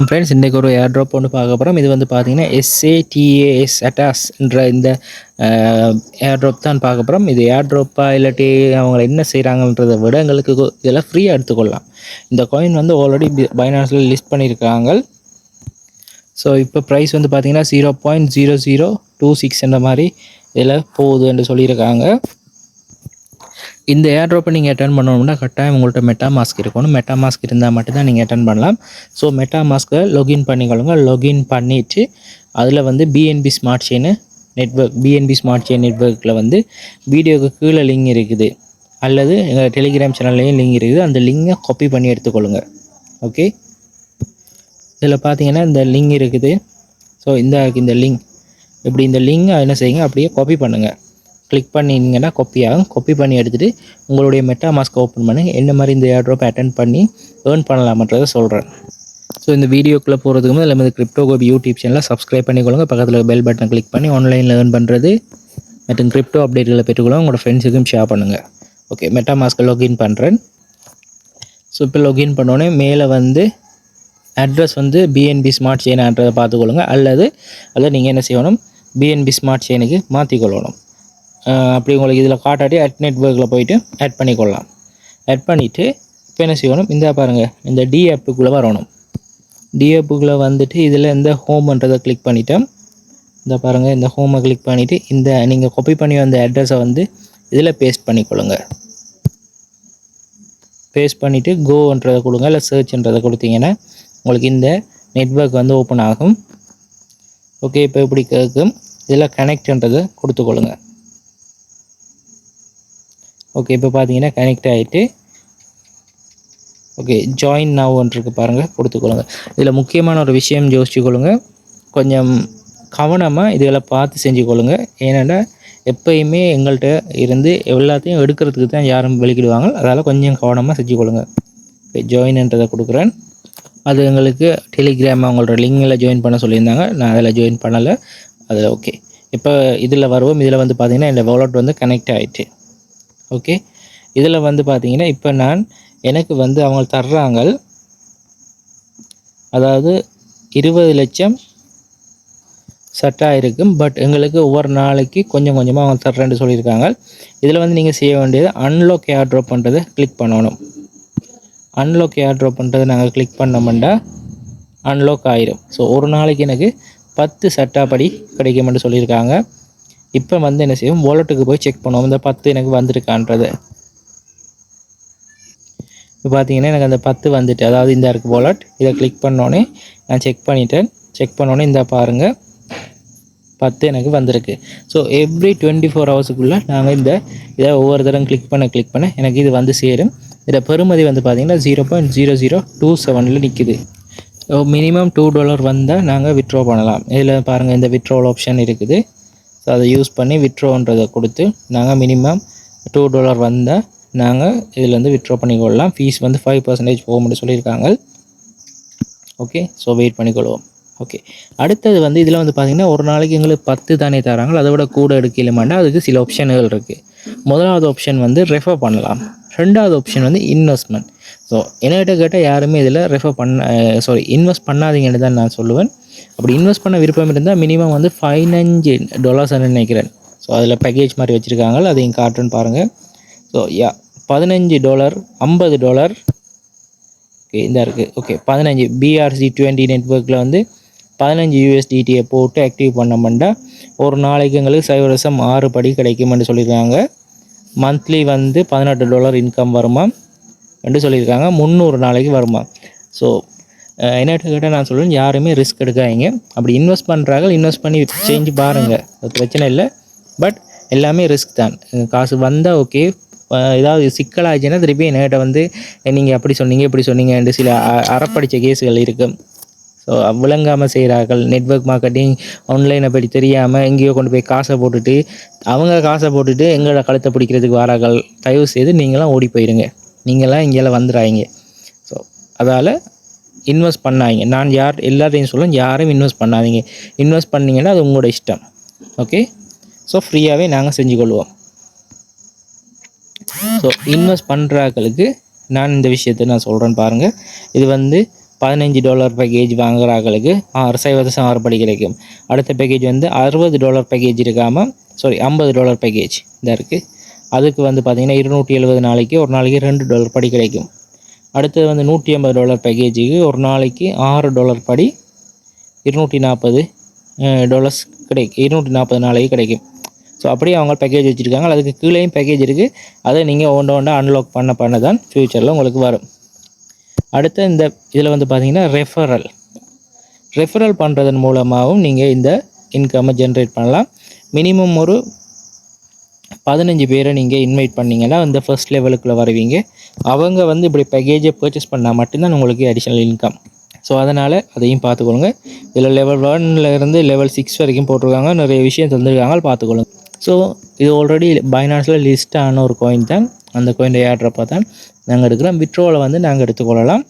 Friends இன்றைக்கி ஒரு ஏர் drop ஒன்று பார்க்க போகிறோம் இது வந்து பார்த்தீங்கன்னா எஸ்ஏடிஏஎஸ் அட்டாஸ் என்ற இந்த ஏர் ட்ராப் தான் பார்க்க போகிறோம் இது ஏர் ட்ராப்பாக இல்லாட்டி அவங்க என்ன செய்கிறாங்கன்றதை விட எங்களுக்கு இதெல்லாம் ஃப்ரீயாக எடுத்துக்கொள்ளலாம். இந்த காயின் வந்து ஆல்ரெடி பைனான்ஸில் லிஸ்ட் பண்ணியிருக்காங்க. ஸோ இப்போ ப்ரைஸ் வந்து பார்த்தீங்கன்னா zero point zero zero two six என்ற மாதிரி இதில் போகுதுன்னு சொல்லியிருக்காங்க. இந்த ஏர் ட்ராப்பை நீங்கள் அட்டன் பண்ணணும்னா கட்டாயம் உங்கள்கிட்ட மெட்டா மாஸ்க் இருக்கணும். மெட்டா மாஸ்க் இருந்தால் மட்டும்தான் நீங்கள் அட்டன் பண்ணலாம். ஸோ மெட்டா மாஸ்க்கை லொகின் பண்ணிக்கொள்ளுங்க. லொகின் பண்ணிவிட்டு அதில் வந்து BNB smart chain network BNB smart chain நெட்வொர்க்கில் வந்து வீடியோவுக்கு கீழே லிங்க் இருக்குது. அல்லது எங்கள் டெலிகிராம் சேனல்லையும் லிங்க் இருக்குது. அந்த லிங்கை காப்பி பண்ணி எடுத்துக்கொள்ளுங்க. ஓகே இதில் பார்த்தீங்கன்னா இந்த லிங்க் இருக்குது. ஸோ இந்த இந்த லிங்க் இப்படி இந்த லிங்கை என்ன செய்யுங்க? அப்படியே காப்பி பண்ணுங்கள் கிளிக் பண்ணிங்கன்னா கொப்பி ஆகும். கொப்பி பண்ணி எடுத்துகிட்டு உங்களுடைய மெட்டா மாஸ்க் ஓப்பன் பண்ணி. என்ன மாதிரி இந்த ஏர்ட்ராப் அட்டன் பண்ணி ஏர்ன் பண்ணலாமன்றதை சொல்கிறேன் ஸோ இந்த வீடியோக்குள்ளே போகிறதுக்கு முன்னாடி நம்ம கிரிப்டோ கோபி யூடியூப் சேனலை சப்ஸ்கிரைப் பண்ணிக்கொள்ளுங்க பக்கத்தில் பெல் பட்டனை கிளிக் பண்ணி ஆன்லைனில் ஏர்ன் பண்ணுறது மற்றும் கிரிப்டோ அப்டேட்களை பெற்றுக்கொள்ள உங்களோட ஃப்ரெண்ட்ஸுக்கும் ஷேர் பண்ணுங்கள் ஓகே மெட்டா மாஸ்க்கை லாகின் பண்ணுறேன் ஸோ இப்போ லாகின் பண்ணோடனே மேலே வந்து அட்ரஸ் வந்து பிஎன்பி ஸ்மார்ட் செயின் அட்ரஸை பார்த்துக்கொள்ளுங்க. அல்லது அல்லது நீங்கள் என்ன செய்யணும்? பிஎன்பி ஸ்மார்ட் செயினுக்கு மாற்றிக்கொள்ளணும் அப்படி உங்களுக்கு இதில் காட்டாட்டி அட் நெட்ஒர்க்கில் போயிட்டு ஆட் பண்ணிக்கொள்ளலாம். ஆட் பண்ணிவிட்டு இப்போ என்ன செய்யணும்? இந்த பாருங்கள் இந்த டி ஆப்புக்குள்ளே வரணும். டி ஆப்புக்குள்ளே வந்துட்டு இதில் இந்த ஹோம்ன்றதை கிளிக் பண்ணிட்டேன் இந்த பாருங்கள் இந்த ஹோமை கிளிக் பண்ணிவிட்டு இந்த நீங்கள் காப்பி பண்ணி வந்த அட்ரஸை வந்து இதில் பேஸ்ட் பண்ணிக்கொள்ளுங்க. பேஸ்ட் பண்ணிவிட்டு கோன்றதை கொடுங்க இல்லை சர்ச்ன்றதை கொடுத்தீங்கன்னா உங்களுக்கு இந்த நெட்வொர்க் வந்து ஓப்பன் ஆகும். ஓகே இப்போ இப்படி கேட்கும் இதில் கனெக்ட்ன்றதை கொடுத்துக்கொள்ளுங்கள் ஓகே இப்போ பார்த்தீங்கன்னா கனெக்ட் ஆகிட்டு ஓகே ஜாயின் நவ்ன்றிருக்கு பாருங்கள் கொடுத்துக்கொள்ளுங்க. இதில் முக்கியமான ஒரு விஷயம் யோசிச்சுக்கொள்ளுங்க கொஞ்சம் கவனமாக இதெல்லாம் பார்த்து செஞ்சுக்கொள்ளுங்க ஏன்னாடா எப்பயுமே எங்கள்கிட்ட இருந்து எல்லாத்தையும் எடுக்கிறதுக்கு தான் யாரும் வெளிக்கிடுவாங்க அதால் கொஞ்சம் கவனமாக செஞ்சுக்கொள்ளுங்க ஓகே ஜாயின்ன்றதை கொடுக்குறேன். அது எங்களுக்கு டெலிகிராம் அவங்களோட லிங்கில் ஜாயின் பண்ண சொல்லியிருந்தாங்க. நான் அதில் ஜாயின் பண்ணலை. அதில் ஓகே இப்போ இதில் வருவோம். இதில் வந்து பார்த்தீங்கன்னா இந்த வாலெட் வந்து கனெக்ட் ஆகிட்டு ஓகே இதில் வந்து பார்த்தீங்கன்னா இப்போ நான் எனக்கு வந்து அவங்க தர்றாங்க. அதாவது இருபது லட்சம் சட்டாக இருக்கும் பட் எங்களுக்கு ஒவ்வொரு நாளைக்கு கொஞ்சம் கொஞ்சமாக அவங்க தர்றேன்னு சொல்லியிருக்காங்க. இதில் வந்து நீங்கள் செய்ய வேண்டியது அன்லாக் ஏர் ட்ராப் பண்ணுறதை கிளிக் பண்ணணும். அன்லாக் ஏர் ட்ராப் பண்ணுறதை நாங்கள் கிளிக் பண்ணோம்னா அன்லாக் ஆயிரும். ஸோ ஒரு நாளைக்கு எனக்கு பத்து சட்டாப்படி கிடைக்கும்னு சொல்லியிருக்காங்க. இப்போ வந்து என்ன செய்யும்? வாலெட்டுக்கு போய் செக் பண்ணுவோம். இந்த பத்து எனக்கு வந்திருக்கான்றது. இப்போ பார்த்தீங்கன்னா எனக்கு அந்த பத்து வந்துட்டு அதாவது இந்த இருக்குது வாலெட் இதை கிளிக் பண்ணோன்னே நான் செக் பண்ணிட்டேன். செக் பண்ணோன்னே இந்த பாருங்கள் பத்து எனக்கு வந்திருக்கு. ஸோ எவ்ரி டுவெண்ட்டி ஃபோர் ஹவர்ஸுக்குள்ளே நாங்கள் இந்த இதை ஒவ்வொரு தரம் கிளிக் பண்ண கிளிக் பண்ண எனக்கு இது வந்து சேரும். இதில் பெறுமதி வந்து பார்த்தீங்கன்னா zero point zero zero two செவனில் நிற்குது ஸோ மினிமம் டூ டாலர் வந்தால் நாங்கள் விட்ரோ பண்ணலாம். இதில் பாருங்கள் இந்த விட்ரோல் ஆப்ஷன் இருக்குது. ஸோ அதை யூஸ் பண்ணி விட்ரோன்றதை கொடுத்து நாங்கள் மினிமம் டூ டாலர் வந்தால் நாங்கள் இதில் விட்ரோ பண்ணிக்கொள்ளலாம். ஃபீஸ் வந்து ஃபைவ் பர்சன்டேஜ் போகும்னு சொல்லியிருக்காங்க. ஓகே ஸோ வெயிட் பண்ணிக்கொள்வோம். ஓகே அடுத்தது வந்து இதில் வந்து பார்த்திங்கன்னா ஒரு நாளைக்கு எங்களுக்கு பத்து தானே தராங்க அதை விட கூட எடுக்கலாமாண்டா அதுக்கு சில ஆப்ஷன்கள் இருக்குது முதலாவது ஆப்ஷன் வந்து ரெஃபர் பண்ணலாம். ரெண்டாவது ஆப்ஷன் வந்து இன்வெஸ்ட்மெண்ட் ஸோ என்கிட்ட கேட்டால் யாருமே இதில் ரெஃபர் பண்ண சாரி இன்வெஸ்ட் பண்ணாதீங்கன்னு தான் நான் சொல்லுவேன். அப்படி இன்வெஸ்ட் பண்ண விருப்பம் இருந்தால் மினிமம் வந்து பதினஞ்சு டாலர்ஸ் நினைக்கிறேன். ஸோ அதில் பேக்கேஜ் மாதிரி வச்சுருக்காங்க அதையும் காட்டுன்னு பாருங்கள் ஸோ யா பதினஞ்சு டாலர் ஐம்பது டாலர் ஓகே இந்த இருக்குது ஓகே பதினஞ்சு. பிஆர்சி டுவெண்ட்டி நெட்ஒர்க்கில் வந்து பதினஞ்சு யூஎஸ்டிடியை போட்டு ஆக்டிவ் பண்ணோம்னா ஒரு நாளைக்கு எங்களுக்கு சைவரசம் ஆறு படி கிடைக்கும்னு சொல்லியிருக்காங்க. மந்த்லி வந்து பதினெட்டு டாலர் இன்கம் வருமா? என்று சொல்லியிருக்காங்க. முந்நூறு நாளைக்கு வருமா? ஸோ என்னட்டு கேட்டால் நான் சொல்லுவேன் யாருமே ரிஸ்க் எடுக்காதீங்க. அப்படி இன்வெஸ்ட் பண்ணுறாங்க இன்வெஸ்ட் பண்ணி செஞ்சு பாருங்கள் அது பிரச்சனை இல்லை. பட் எல்லாமே ரிஸ்க் தான். காசு வந்தால் ஓகே ஏதாவது சிக்கலாச்சுன்னா திருப்பி என்கிட்ட வந்து நீங்கள் அப்படி சொன்னீங்க இப்படி சொன்னீங்கன்னு சில அ- அறப்படிச்ச கேஸுகள் இருக்குது ஸோ விளங்காமல் செய்கிறார்கள் நெட்வொர்க் மார்க்கெட்டிங் ஆன்லைனை பற்றி தெரியாமல் எங்கேயோ கொண்டு போய் காசை போட்டுட்டு அவங்க காசை போட்டுட்டு எங்களோட கழுத்தை பிடிக்கிறதுக்கு வாரார்கள். தயவு செய்து நீங்களாம் ஓடி போயிடுங்க நீங்களாம் இங்கெல்லாம் வந்துடுறாங்க ஸோ அதால் இன்வெஸ்ட் பண்ணாதீங்க. நான் யார் எல்லாத்தையும் சொல்ல யாரும் இன்வெஸ்ட் பண்ணாதீங்க. இன்வெஸ்ட் பண்ணிங்கன்னா அது உங்களோட இஷ்டம். ஓகே ஸோ ஃப்ரீயாகவே நாங்கள் செஞ்சு கொள்வோம் ஸோ இன்வெஸ்ட் பண்ணுறாக்களுக்கு நான் இந்த விஷயத்தை நான் சொல்கிறேன் பாருங்கள் இது வந்து பதினஞ்சு டாலர் பேக்கேஜ் வாங்குறாங்களுக்கு ஆறு சைவ தசம் ஆறு படி கிடைக்கும். அடுத்த பேக்கேஜ் வந்து அறுபது டாலர் பேக்கேஜ் இருக்காமல் சாரி ஐம்பது டாலர் பேக்கேஜ் இதாக இருக்குது அதுக்கு வந்து பார்த்திங்கன்னா இருநூற்றி எழுபது நாளைக்கு ஒரு நாளைக்கு ரெண்டு டாலர் படி கிடைக்கும். அடுத்தது வந்து நூற்றி ஐம்பது டாலர் பேக்கேஜுக்கு ஒரு நாளைக்கு ஆறு டாலர் படி இருநூற்றி நாற்பது டாலர்ஸ் கிடைக்கும் இருநூற்றி நாற்பது நாளைக்கு கிடைக்கும். ஸோ அப்படியே அவங்க பேக்கேஜ் வச்சுருக்காங்க. அதுக்கு கீழேயும் பேக்கேஜ் இருக்குது அதை நீங்கள் ஒன்று ஒன்றா அன்லாக் பண்ண பண்ண தான் ஃப்யூச்சரில் உங்களுக்கு வரும். அடுத்து இந்த இதில் வந்து பார்த்தீங்கன்னா ரெஃபரல் ரெஃபரல் பண்ணுறதன் மூலமாகவும் நீங்கள் இந்த இன்கம்மை ஜென்ரேட் பண்ணலாம். மினிமம் ஒரு பதினஞ்சு பேரை நீங்கள் இன்வைட் பண்ணிங்கன்னா அந்த ஃபர்ஸ்ட் லெவலுக்குள்ளே வருவீங்க. அவங்க வந்து இப்படி பேக்கேஜை பர்ச்சேஸ் பண்ணால் மட்டும்தான் உங்களுக்கு அடிஷ்னல் இன்கம் ஸோ அதனால் அதையும் பார்த்துக்கொள்ளுங்க. இதில் லெவல் ஒன்ல இருந்து லெவல் சிக்ஸ் வரைக்கும் போட்டிருக்காங்க. நிறைய விஷயம் தந்துருக்காங்க. பார்த்துக்கொள்ளுங்க. ஸோ இது ஆல்ரெடி பைனான்ஸில் லிஸ்ட் ஆன ஒரு காயின் தான். அந்த கோயின் ஏட்ரப்போ தான் நாங்கள் எடுக்கிறோம். விட்ரோவில் வந்து நாங்கள் எடுத்துக்கொள்ளலாம்.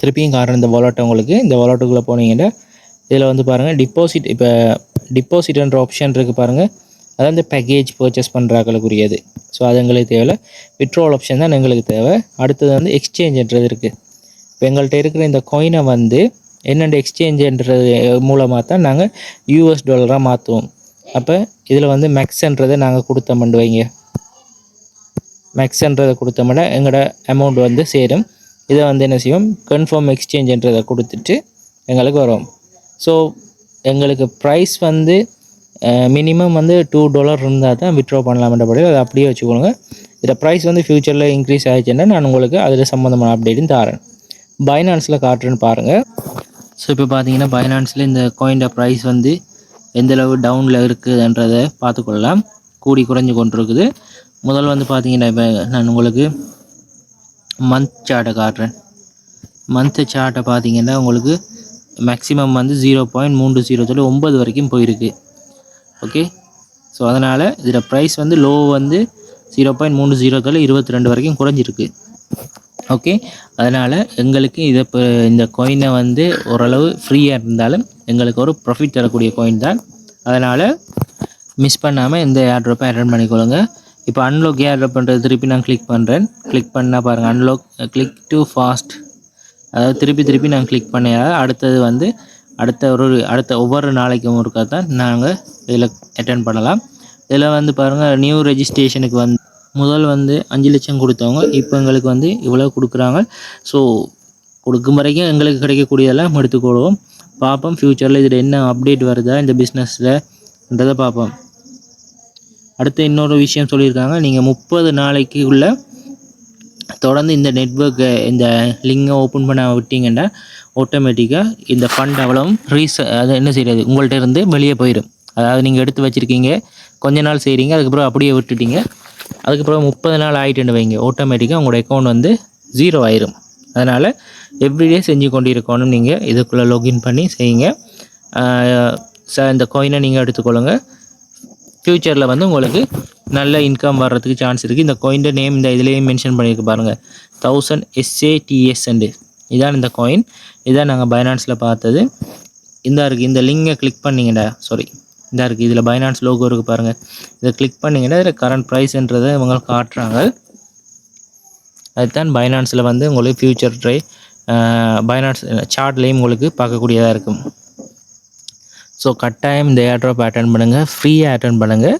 திருப்பியும் காரணம் இந்த வாலெட் உங்களுக்கு. இந்த வாலெட்டுக்குள்ளே போனீங்கன்னா இதில் வந்து பாருங்கள் டிபாசிட் இப்போ டிபாசிட்ன்ற ஆப்ஷன் இருக்குது பாருங்கள் அதாவது இந்த பேக்கேஜ் பர்ச்சேஸ் பண்ணுறாக்களுக்குரியது ஸோ அது எங்களுக்கு தேவை விட்ரோல் ஆப்ஷன் தான் எங்களுக்கு தேவை. அடுத்தது வந்து எக்ஸ்சேஞ்சுன்றது இருக்குது இப்போ எங்கள்கிட்ட இருக்கிற இந்த காயினை வந்து என்னென்ன எக்ஸ்சேஞ்சுன்றது மூலமாக தான் நாங்கள் யூஎஸ் டாலராக மாற்றுவோம் அப்போ இதில் வந்து மேக்ஸ்ன்றதை நாங்கள் கொடுத்தோம்னு வைங்க. மேக்ஸ்ன்றதை கொடுத்தோம்னா எங்களோட அமௌண்ட் வந்து சேரும். இதை வந்து என்ன செய்வோம்? கன்ஃபார்ம் எக்ஸ்சேஞ்சுன்றதை கொடுத்துட்டு எங்களுக்கு வரும். ஸோ எங்களுக்கு ப்ரைஸ் வந்து மினிமம் வந்து டூ டாலர் இருந்தால் தான் விட்ரா பண்ணலாம்ன்றபடி அதை அப்படியே வச்சுக்கோங்க. இதில் ப்ரைஸ் வந்து ஃப்யூச்சரில் இன்க்ரீஸ் ஆகிடுச்சுன்னா நான் உங்களுக்கு அதில் சம்மந்தமான அப்டேட்டும் தரேன். பைனான்ஸில் காட்டுறேன்னு பாருங்கள் ஸோ இப்போ பார்த்தீங்கன்னா பைனான்ஸில் இந்த கோயின்ட ப்ரைஸ் வந்து எந்தளவு டவுனில் இருக்குதுன்றதை பார்த்துக்கொள்ளலாம் கூடி குறைஞ்சி கொண்டிருக்குது. முதல் வந்து பார்த்தீங்கன்னா இப்போ நான் உங்களுக்கு மந்த் சார்ட்டை காட்டுறேன். மந்த் சார்ட்டை பார்த்தீங்கன்னா உங்களுக்கு மேக்ஸிமம் வந்து ஜீரோ பாயிண்ட் மூன்று ஜீரோ சொல்லி ஒம்பது வரைக்கும் போயிருக்கு. ஓகே ஸோ அதனால் இதில் ப்ரைஸ் வந்து லோ வந்து ஜீரோ பாயிண்ட் மூணு ஜீரோ இருபத்தி ரெண்டு வரைக்கும் குறைஞ்சிருக்கு. ஓகே அதனால் எங்களுக்கு இதை இப்போ இந்த கோயினை வந்து ஓரளவு ஃப்ரீயாக இருந்தாலும் எங்களுக்கு ஒரு ப்ராஃபிட் தரக்கூடிய கோயின் தான். அதனால் மிஸ் பண்ணாமல் இந்த ஏர்ட்ராப்பை அட்டன் பண்ணிக்கொள்ளுங்க. இப்போ அன்லாக் ஏர்ட்ராப் பண்ணுறது திருப்பி நான் கிளிக் பண்ணுறேன் கிளிக் பண்ணால் பாருங்கள் அன்லாக் கிளிக் டு ஃபாஸ்ட் அதாவது திருப்பி திருப்பி நான் கிளிக் பண்ண அடுத்தது வந்து அடுத்த ஒரு அடுத்த ஒவ்வொரு நாளைக்கும் ஒருக்கா தான் நாங்கள் இதில் அட்டன் பண்ணலாம். இதில் வந்து பாருங்கள் நியூ ரெஜிஸ்ட்ரேஷனுக்கு வந்து முதல் வந்து அஞ்சு லட்சம் கொடுத்தவங்க இப்போ எங்களுக்கு வந்து இவ்வளோ கொடுக்குறாங்க. ஸோ கொடுக்கும் வரைக்கும் எங்களுக்கு கிடைக்கக்கூடியதெல்லாம் எடுத்துக்கொள்வோம் பார்ப்போம் ஃப்யூச்சரில் இதில் என்ன அப்டேட் வருதா இந்த பிஸ்னஸில்ன்றதை பார்ப்போம். அடுத்து இன்னொரு விஷயம் சொல்லியிருக்காங்க நீங்கள் முப்பது நாளைக்கு உள்ள தொடர்ந்து இந்த நெட்ஒர்க்கை இந்த லிங்கை ஓப்பன் பண்ண விட்டிங்கன்னா ஆட்டோமேட்டிக்காக இந்த ஃபண்ட் அவ்வளவும் ரீச அது என்ன செய்கிறது உங்கள்கிட்ட இருந்து வெளியே போயிடும் அதாவது நீங்கள் எடுத்து வச்சுருக்கீங்க கொஞ்ச நாள் செய்கிறீங்க அதுக்கப்புறம் அப்படியே விட்டுட்டீங்க. அதுக்கப்புறம் முப்பது நாள் ஆகிட்டுன்னு வைங்க. ஆட்டோமேட்டிக்காக உங்களோட அக்கௌண்ட் வந்து ஜீரோ ஆயிரும். அதனால் எவ்ரிடே செஞ்சு கொண்டு இருக்கணும் நீங்கள் இதுக்குள்ளே லாகின் பண்ணி செய்யுங்க. ச இந்த கோயினை நீங்கள் எடுத்துக்கொள்ளுங்கள் ஃப்யூச்சரில் வந்து உங்களுக்கு நல்ல இன்கம் வர்றதுக்கு சான்ஸ் இருக்குது இந்த கோயின் நேம் இந்த இதுலேயும் மென்ஷன் பண்ணியிருக்கு பாருங்கள் தௌசண்ட் எஸ்ஏடிஎஸ்ண்டு இதான் இந்த காயின் இதான் நாங்கள் பைனான்ஸில் பார்த்தது. இந்த இருக்குது இந்த லிங்கை கிளிக் பண்ணிங்கடா. சாரி இதாக இருக்குது இதில் பைனான்ஸ் லோகோ இருக்குது பாருங்கள் இதை கிளிக் பண்ணிங்கன்னா இதில் கரண்ட் ப்ரைஸ்ன்றதை இவங்க காட்டுறாங்க. அதுதான் பைனான்ஸில் வந்து உங்களுக்கு ஃப்யூச்சர் ட்ரை பைனான்ஸ் சார்ட்லேயும் உங்களுக்கு பார்க்கக்கூடியதாக இருக்கும். ஸோ கட்டாயம் இந்த ஏர்ட்ராப் அட்டன் பண்ணுங்கள் ஃப்ரீயாக அட்டன் பண்ணுங்கள்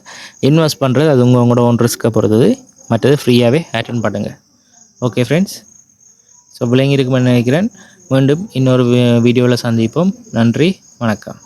இன்வெஸ்ட் பண்ணுறது அது உங்கள் உங்களோட ஓன் ரிஸ்க்கை பொறுத்தது. மற்றது ஃப்ரீயாகவே அட்டன் பண்ணுங்கள் ஓகே ஃப்ரெண்ட்ஸ் ஸோ பிள்ளைங்க இருக்குமென்னு நினைக்கிறேன். மீண்டும் இன்னொரு வீடியோவில் சந்திப்போம். நன்றி. வணக்கம்.